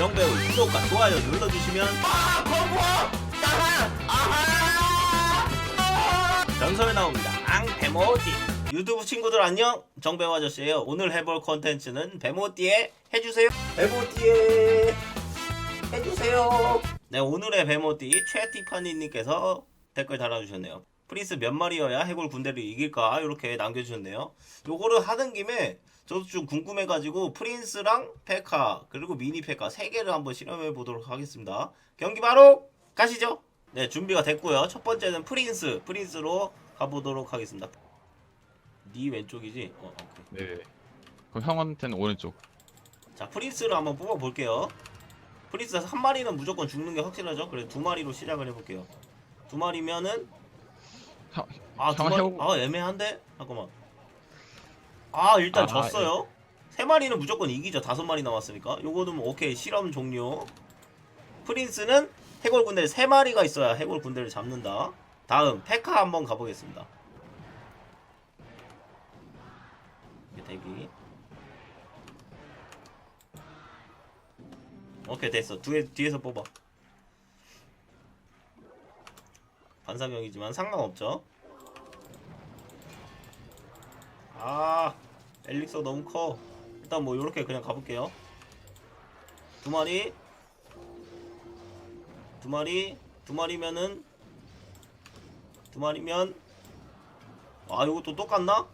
정배우 구독과 좋아요 눌러주시면 아 거부어 아하 전설 나옵니다. 앙 배모띠 유튜브 친구들 안녕 정배우 아저씨예요. 오늘 해볼 컨텐츠는 배모띠에 해주세요. 배모띠에 해주세요. 네 오늘의 배모띠 최티파니님께서 댓글 달아주셨네요. 프린스 몇 마리여야 해골 군대를 이길까 이렇게 남겨주셨네요. 요거를 하는 김에 저도 좀 궁금해가지고 프린스랑 페카 그리고 미니 페카 세 개를 한번 실험해 보도록 하겠습니다. 경기 바로 가시죠. 네 준비가 됐고요. 첫 번째는 프린스 프린스로 가보도록 하겠습니다. 네 왼쪽이지? 어, 오케이. 네. 그럼 형한테는 오른쪽. 자 프린스를 한번 뽑아 볼게요. 프린스 한 마리는 무조건 죽는 게 확실하죠. 그래 두 마리로 시작을 해볼게요. 두 마리면은 형, 아, 두형 마리, 해보- 아 애매한데? 잠깐만. 아 일단 아, 졌어요. 세 마리는 무조건 이기죠. 다섯 마리 남았으니까. 요거는 뭐 오케이 실험 종료. 프린스는 해골 군대 세 마리가 있어야 해골 군대를 잡는다. 다음 페카 한번 가보겠습니다. 이렇게 대기. 오케이 됐어. 뒤에 뒤에서 뽑아. 반사명이지만 상관없죠. 아 엘릭서 너무 커. 일단 뭐 요렇게 그냥 가볼게요. 두 마리, 두 마리, 두 마리면은 두 마리면 아 요것도 똑같나?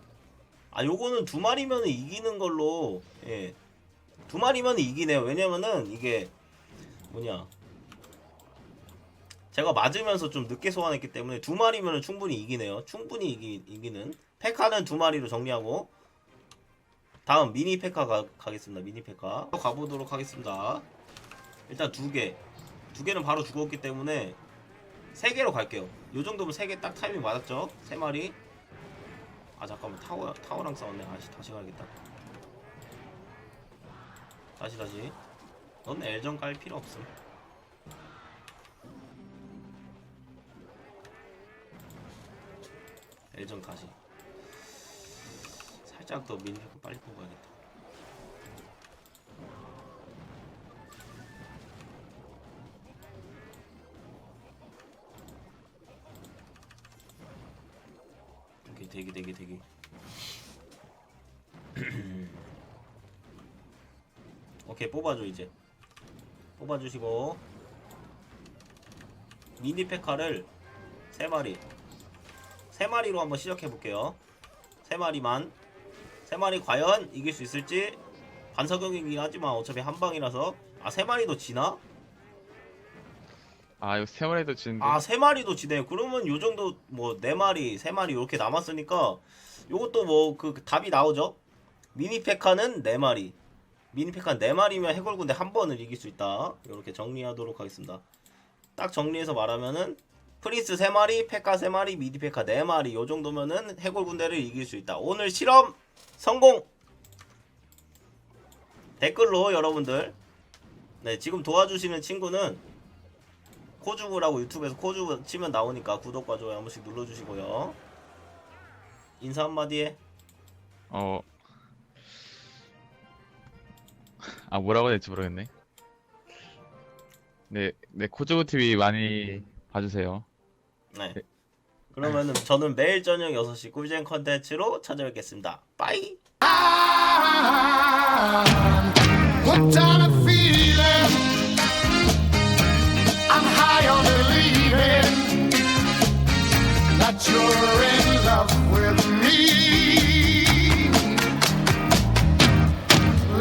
아 요거는 두 마리면 이기는 걸로 예. 두 마리면 이기네요. 왜냐면은 이게 뭐냐 제가 맞으면서 좀 늦게 소환했기 때문에 두 마리면 충분히 이기네요. 충분히 이기, 이기는 페카는 두 마리로 정리하고 다음 미니 페카 가, 가겠습니다. 미니 페카 또 가보도록 하겠습니다. 일단 두 개, 두 개는 바로 죽었기 때문에 세 개로 갈게요. 요 정도면 세 개 딱 타이밍 맞았죠? 세 마리. 아 잠깐만 타워 타워랑 싸웠네. 아씨 다시 가야겠다. 다시 다시. 넌 엘전 깔 필요 없음. 엘전 다시. 살짝 더 미니를 빨리 뽑아야겠다. 오케이 대기 대기 대기. 오케이 뽑아줘 이제. 뽑아주시고 미니 페카를 세 마리 세 마리로 한번 시작해 볼게요. 세 마리만 세 마리 과연 이길 수 있을지 반사격이긴 하지만 어차피 한 방이라서 아 세 마리도 지나? 아 이거 세 마리도 지는데. 아 세 마리도 지네. 그러면 요 정도 뭐 네 마리 세 마리 이렇게 남았으니까 요것도 뭐 그 답이 나오죠. 미니 페카는 네 마리. 미니 페카 네 마리면 해골군대 한 번을 이길 수 있다. 이렇게 정리하도록 하겠습니다. 딱 정리해서 말하면은 프린스 세 마리, 페카 세 마리, 미니 페카 네 마리 요 정도면은 해골 군대를 이길 수 있다. 오늘 실험 성공. 댓글로 여러분들 네 지금 도와주시는 친구는 코주부라고 유튜브에서 코주부 치면 나오니까 구독과 좋아요 한 번씩 눌러주시고요. 인사 한마디 해. 어. 아 뭐라고 해야 될지 모르겠네. 네, 네 코즈고 TV 많이 봐주세요. 네. 그러면은 저는 매일 저녁 6시 꿀잼 컨텐츠로 찾아뵙겠습니다. 빠이! What kind of feeling? I'm high on believing that you're in love with me.